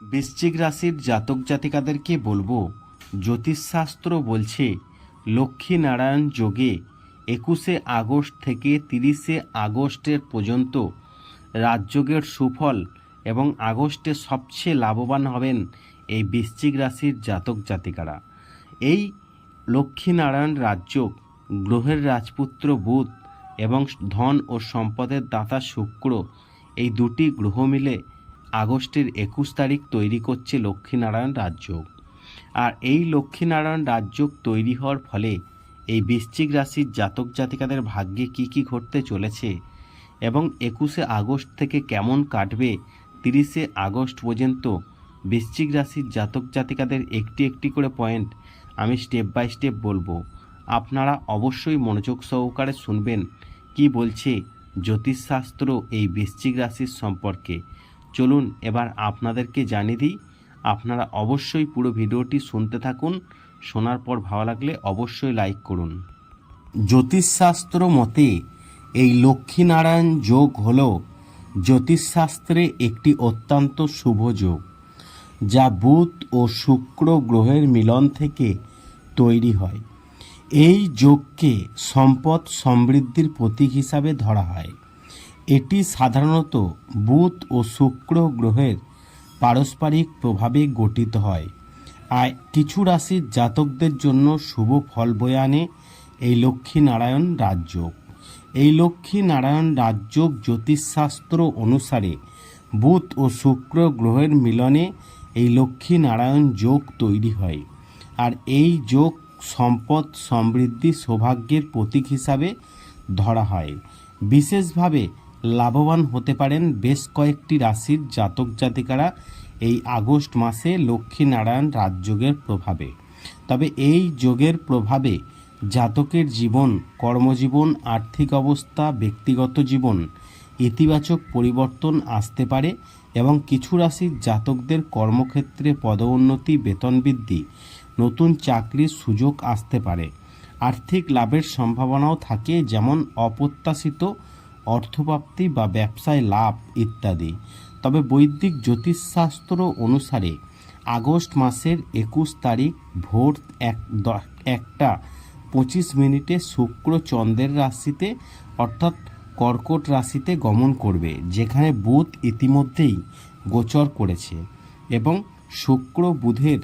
বৃশ্চিক রাশির জাতক জাতিকাদেরকে বলব, জ্যোতিষশাস্ত্র বলছে, লক্ষ্মীনারায়ণ যোগে একুশে আগস্ট থেকে তিরিশে আগস্টের পর্যন্ত রাজযোগের সুফল এবং আগস্টে সবচেয়ে লাভবান হবেন এই বৃশ্চিক রাশির জাতক জাতিকারা। এই লক্ষ্মীনারায়ণ রাজযোগ গ্রহের রাজপুত্র বুধ এবং ধন ও সম্পদের দাতা শুক্র এই দুটি গ্রহ মিলে আগস্টের একুশ তারিখ তৈরি করছে লক্ষ্মীনারায়ণ রাজযোগ। আর এই লক্ষ্মীনারায়ণ রাজযোগ তৈরি হওয়ার ফলে এই বৃশ্চিক রাশির জাতক জাতিকাদের ভাগ্যে কি কি ঘটতে চলেছে এবং একুশে আগস্ট থেকে কেমন কাটবে, তিরিশে আগস্ট পর্যন্ত বৃশ্চিক রাশির জাতক জাতিকাদের একটি একটি করে পয়েন্ট আমি স্টেপ বাই স্টেপ বলব। আপনারা অবশ্যই মনোযোগ সহকারে শুনবেন কি বলছে জ্যোতিষশাস্ত্র এই বৃশ্চিক রাশির সম্পর্কে। চলুন এবার আপনাদেরকে জানিয়ে দিই, আপনারা অবশ্যই পুরো ভিডিওটি শুনতে থাকুন। শোনার পর ভালো লাগলে অবশ্যই লাইক করুন। জ্যোতিষশাস্ত্র মতে, এই লক্ষ্মীনারায়ণ যোগ হল জ্যোতিষশাস্ত্রে একটি অত্যন্ত শুভ যোগ, যা বুধ ও শুক্র গ্রহের মিলন থেকে তৈরি হয়। এই যোগকে সম্পদ সমৃদ্ধির প্রতীক হিসাবে ধরা হয়। এটি সাধারণত বুধ ও শুক্র গ্রহের পারস্পরিক প্রভাবে গঠিত হয়। আর কিছু রাশির জাতকদের জন্য শুভ ফল বয়ে আনে এই লক্ষ্মীনারায়ণ রাজযোগ। এই লক্ষ্মীনারায়ণ রাজযোগ জ্যোতিষশাস্ত্র অনুসারে বুধ ও শুক্র গ্রহের মিলনে এই লক্ষ্মীনারায়ণ যোগ তৈরি হয়। আর এই যোগ সম্পদ সমৃদ্ধি সৌভাগ্যের প্রতীক হিসাবে ধরা হয়। বিশেষভাবে লাভবান হতে পারেন বেশ কয়েকটি রাশির জাতক জাতিকারা এই আগস্ট মাসে লক্ষ্মীনারায়ণ রাজযোগের প্রভাবে। তবে এই যোগের প্রভাবে জাতকের জীবন, কর্মজীবন, আর্থিক অবস্থা, ব্যক্তিগত জীবন ইতিবাচক পরিবর্তন আসতে পারে এবং কিছু রাশির জাতকদের কর্মক্ষেত্রে পদোন্নতি, বেতন বৃদ্ধি, নতুন চাকরির সুযোগ আসতে পারে। আর্থিক লাভের সম্ভাবনাও থাকে, যেমন অপ্রত্যাশিত অর্থপ্রাপ্তি বা ব্যবসায় লাভ ইত্যাদি। তবে বৈদিক জ্যোতিষশাস্ত্র অনুসারে আগস্ট মাসের একুশ তারিখ ভোর এক একটা পঁচিশ মিনিটে শুক্র চন্দ্রের রাশিতে অর্থাৎ কর্কট রাশিতে গমন করবে, যেখানে বুধ ইতিমধ্যেই গোচর করেছে এবং শুক্র বুধের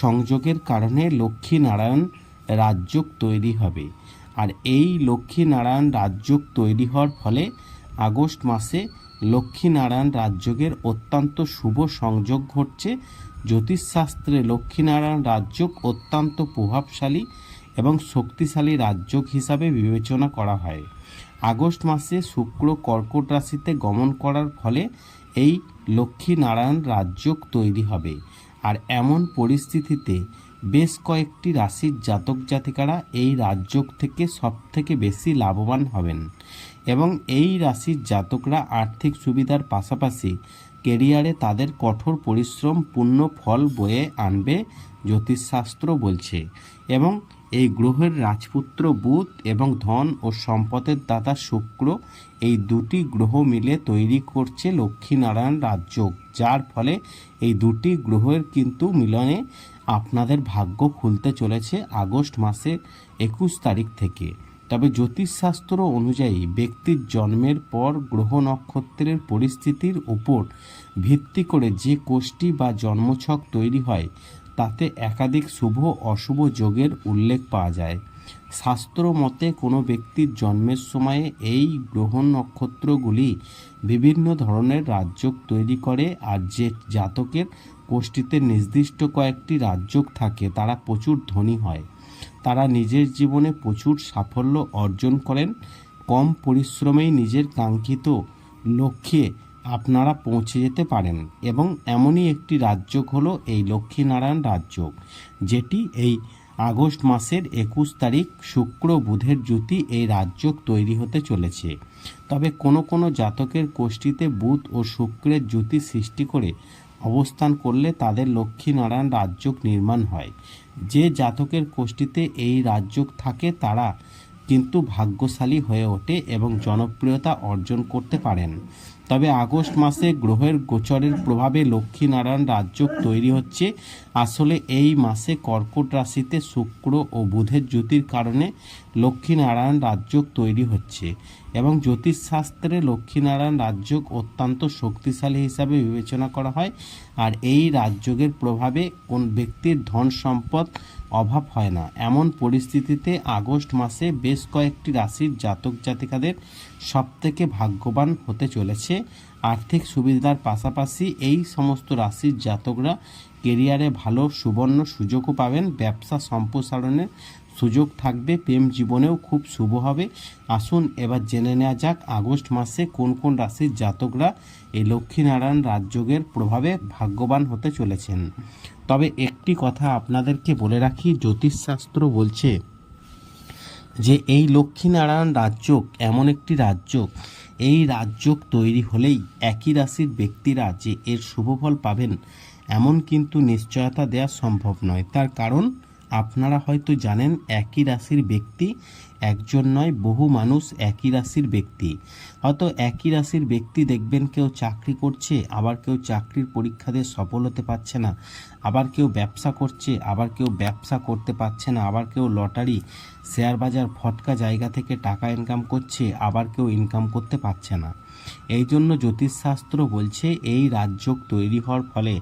সংযোগের কারণে লক্ষ্মীনারায়ণ রাজযোগ তৈরি হবে। আর এই লক্ষ্মীনারায়ণ রাজযোগ তৈরি হওয়ার ফলে আগস্ট মাসে লক্ষ্মীনারায়ণ রাজযোগের অত্যন্ত শুভ সংযোগ ঘটছে। জ্যোতিষশাস্ত্রে লক্ষ্মীনারায়ণ রাজযোগ অত্যন্ত প্রভাবশালী এবং শক্তিশালী রাজযোগ হিসাবে বিবেচনা করা হয়। আগস্ট মাসে শুক্র কর্কট রাশিতে গমন করার ফলে এই লক্ষ্মীনারায়ণ রাজযোগ তৈরি হবে। আর এমন পরিস্থিতিতে বেশ কয়েকটি রাশির জাতক জাতিকারা এই রাজযোগ থেকে সবথেকে বেশি লাভবান হবেন এবং এই রাশির জাতকরা আর্থিক সুবিধার পাশাপাশি কেরিয়ারে তাদের কঠোর পরিশ্রম, পূর্ণ ফল বয়ে আনবে জ্যোতিষশাস্ত্র বলছে এবং এই গ্রহের রাজপুত্র বুধ এবং ধন ও সম্পদের দাতা শুক্র এই দুটি গ্রহ মিলে তৈরি করছে লক্ষ্মীনারায়ণ রাজযোগ, যার ফলে এই দুটি গ্রহের কিন্তু মিলনে আপনাদের ভাগ্য খুলতে চলেছে আগস্ট মাসে একুশ তারিখ থেকে। তবে জ্যোতিষশাস্ত্র অনুযায়ী ব্যক্তির জন্মের পর গ্রহ নক্ষত্রের পরিস্থিতির উপর ভিত্তি করে যে কোষ্ঠী বা জন্মছক তৈরি হয়, তাতে একাধিক শুভ অশুভ যোগের উল্লেখ পাওয়া যায়। শাস্ত্র মতে কোনো ব্যক্তির জন্মের সময়ে এই গ্রহ নক্ষত্রগুলি বিভিন্ন ধরনের রাজযোগ তৈরি করে আর যে জাতকের কোষ্ঠীতে নির্দিষ্ট কয়েকটি রাজযোগ থাকে, তারা প্রচুর ধনী হয়। তারা নিজের জীবনে প্রচুর সাফল্য অর্জন করেন। কম পরিশ্রমেই নিজের কাঙ্ক্ষিত লক্ষ্যে আপনারা পৌঁছে যেতে পারেন এবং এমনই একটি রাজযোগ হলো এই লক্ষ্মীনারায়ণ রাজযোগ, যেটি এই আগস্ট মাসের একুশ তারিখ শুক্র বুধের জ্যোতি এই রাজযোগ তৈরি হতে চলেছে। তবে কোনো কোনো জাতকের কোষ্ঠীতে বুধ ও শুক্রের জ্যোতি সৃষ্টি করে অবস্থান করলে তাদের লক্ষ্মীনারায়ণ রাজযোগ নির্মাণ হয়। যে জাতকের কোষ্ঠীতে এই রাজযোগ থাকে তারা কিন্তু ভাগ্যশালী হয়ে ওঠে এবং জনপ্রিয়তা অর্জন করতে পারেন। তবে আগস্ট মাসে গ্রহের গোচরের প্রভাবে লক্ষ্মীনারায়ণ রাজযোগ তৈরি হচ্ছে। আসলে এই মাসে কর্কট রাশিতে শুক্র ও বুধের জ্যোতির কারণে লক্ষ্মীনারায়ণ রাজযোগ তৈরি হচ্ছে এবং জ্যোতিষশাস্ত্রে লক্ষ্মীনারায়ণ রাজযোগ অত্যন্ত শক্তিশালী হিসাবে বিবেচনা করা হয়। আর এই রাজযোগের প্রভাবে কোন ব্যক্তির ধন সম্পদ অভাব হয় না। এমন পরিস্থিতিতে আগস্ট মাসে বেশ কয়েকটি রাশির জাতক জাতিকাদের সবথেকে ভাগ্যবান হতে চলেছে। আর্থিক সুবিধার পাশাপাশি এই সমস্ত রাশির জাতকরা কেরিয়ারে ভালো সুবর্ণ সুযোগও পাবেন। ব্যবসা সম্প্রসারণের সুযোগ থাকবে। প্রেম জীবনেও খুব শুভ হবে। আসুন এবার জেনে নেওয়া যাক আগস্ট মাসে কোন কোন রাশির জাতকরা এই লক্ষ্মীনারায়ণ রাজযোগের প্রভাবে ভাগ্যবান হতে চলেছেন। তবে একটি কথা আপনাদেরকে বলে রাখি, জ্যোতিষশাস্ত্র বলছে যে এই লক্ষ্মীনারায়ণ রাজ্য এমন একটি রাজ্য এই রাজ্য তৈরি হলেই একই রাশির ব্যক্তিরা যে এর শুভফল পাবেন, এমন কিন্তু নিশ্চয়তা দেওয়া সম্ভব নয়। তার কারণ আপনারা হয়তো জানেন একই রাশির ব্যক্তি, একজন নয়, বহু মানুষ একই রাশির ব্যক্তি। হয়তো একই রাশির ব্যক্তি দেখবেন কেউ চাকরি করছে, আবার কেউ চাকরির পরীক্ষা দিয়ে সফল হতে পারছে না, আবার কেউ ব্যবসা করছে, আবার কেউ ব্যবসা করতে পারছে না, আবার কেউ লটারি, শেয়ার বাজার, ফটকা জায়গা থেকে টাকা ইনকাম করছে, আবার কেউ ইনকাম করতে পারছে না। এই জন্য জ্যোতিষশাস্ত্র বলছে, এই রাজযোগ তৈরি হওয়ার ফলে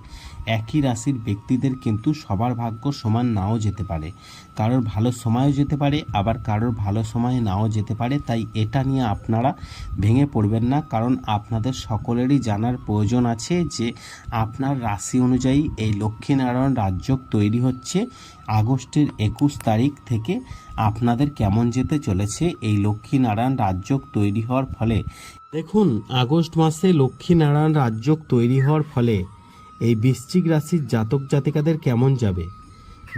একই রাশির ব্যক্তিদের কিন্তু সবার ভাগ্য সমান নাও যেতে পারে। কারোর ভালো সময়ও যেতে পারে, আবার কারোর ভালো সময় নাও যেতে পারে। তাই এটা নিয়ে আপনারা ভেঙে পড়বেন না, কারণ আপনাদের সকলেরই জানার প্রয়োজন আছে যে আপনার রাশি অনুযায়ী এই লক্ষ্মীনারায়ণ রাজযোগ তৈরি হচ্ছে আগস্টের একুশ তারিখ থেকে। আপনাদের কেমন যেতে চলেছে? এই লক্ষ্মীনারায়ণ রাজযোগ তৈরি হওয়ার ফলে দেখুন, আগস্ট মাসে লক্ষ্মীনারায়ণ রাজযোগ তৈরি হওয়ার ফলে এই বৃশ্চিক রাশির জাতক জাতিকাদের কেমন যাবে?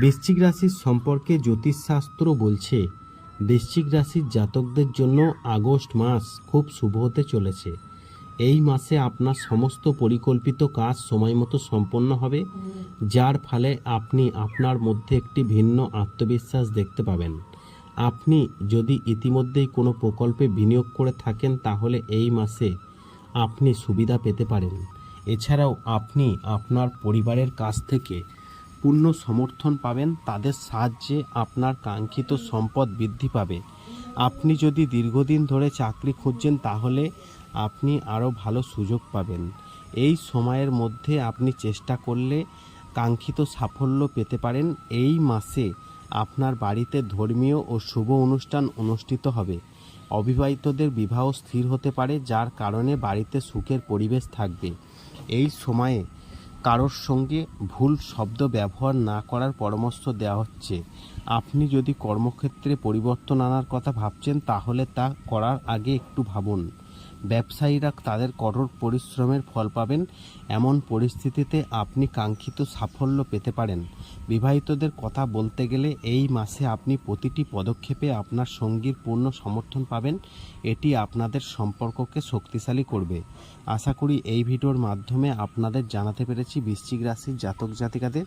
বৃশ্চিক রাশির সম্পর্কে জ্যোতিষশাস্ত্র বলছে, বৃশ্চিক রাশির জাতকদের জন্য আগস্ট মাস খুব শুভ হতে চলেছে। এই মাসে আপনার সমস্ত পরিকল্পিত কাজ সময় মতো সম্পন্ন হবে, যার ফলে আপনি আপনার মধ্যে একটি ভিন্ন আত্মবিশ্বাস দেখতে পাবেন। আপনি যদি ইতিমধ্যেই কোনো প্রকল্পে বিনিয়োগ করে থাকেন, তাহলে এই মাসে আপনি সুবিধা পেতে পারেন। এছাড়াও আপনি আপনার পরিবারের কাছ থেকে পূর্ণ সমর্থন পাবেন, তাদের সাহায্যে আপনার কাঙ্ক্ষিত সম্পদ বৃদ্ধি পাবে। আপনি যদি দীর্ঘদিন ধরে চাকরি খুঁজছেন, তাহলে আপনি আরও ভালো সুযোগ পাবেন। এই সময়ের মধ্যে আপনি চেষ্টা করলে কাঙ্ক্ষিত সাফল্য পেতে পারেন। এই মাসে আপনার বাড়িতে ধর্মীয় ও শুভ অনুষ্ঠান অনুষ্ঠিত হবে। অবিবাহিতদের বিবাহ স্থির হতে পারে, যার কারণে বাড়িতে সুখের পরিবেশ থাকবে। এই সময়ে কারোর সঙ্গে ভুল শব্দ ব্যবহার না করার পরামর্শ দেওয়া হচ্ছে। আপনি যদি কর্মক্ষেত্রে পরিবর্তন আনার কথা ভাবছেন, তাহলে তা করার আগে একটু ভাবুন। ব্যবসায়ীরা তাদের কঠোর পরিশ্রমের ফল পাবেন। এমন পরিস্থিতিতে আপনি কাঙ্ক্ষিত সাফল্য পেতে পারেন। বিবাহিতদের কথা বলতে গেলে এই মাসে আপনি প্রতিটি পদক্ষেপে আপনার সঙ্গীর পূর্ণ সমর্থন পাবেন। এটি আপনাদের সম্পর্ককে শক্তিশালী করবে। আশা করি এই ভিডিওর মাধ্যমে আপনাদের জানাতে পেরেছি বৃশ্চিক রাশির জাতক জাতিকাদের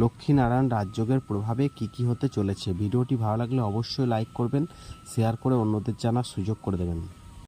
লক্ষ্মীনারায়ণ রাজযোগের প্রভাবে কি কি হতে চলেছে। ভিডিওটি ভালো লাগলে অবশ্যই লাইক করবেন, শেয়ার করে অন্যদের জানার সুযোগ করে দেবেন।